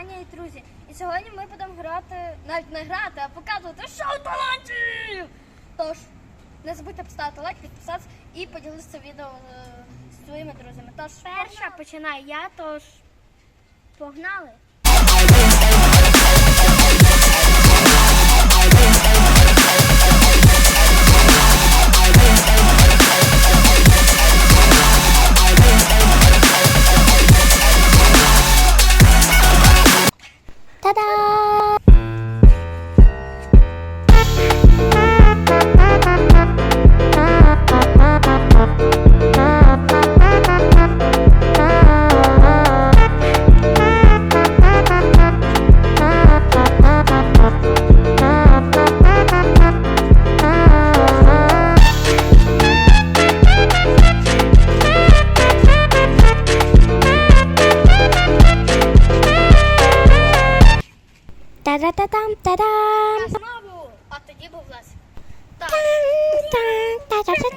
Аня і друзі. І сьогодні ми будемо грати, навіть не грати, а показувати шоу талантів! Тож, не забудьте поставити лайк, підписатися і поділитися відео е, з своїми друзями. Тож перша починаю я, тож погнали! Та-да-та-там, та-дам! Я знову! А тоді був власник. Так. Та-да-та-та!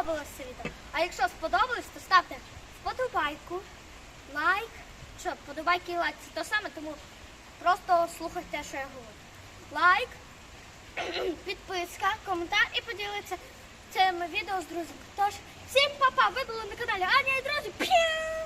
сподобалось це відео. А якщо сподобалось, то ставте вподобайку, лайк. Що, вподобайки і лайк це те саме, тому просто слухайте, що я говорю. Лайк, підписка, коментар і поділитися цим відео з друзями. Тож, всім па-па, ви були на каналі Аня і друзі. П'ю!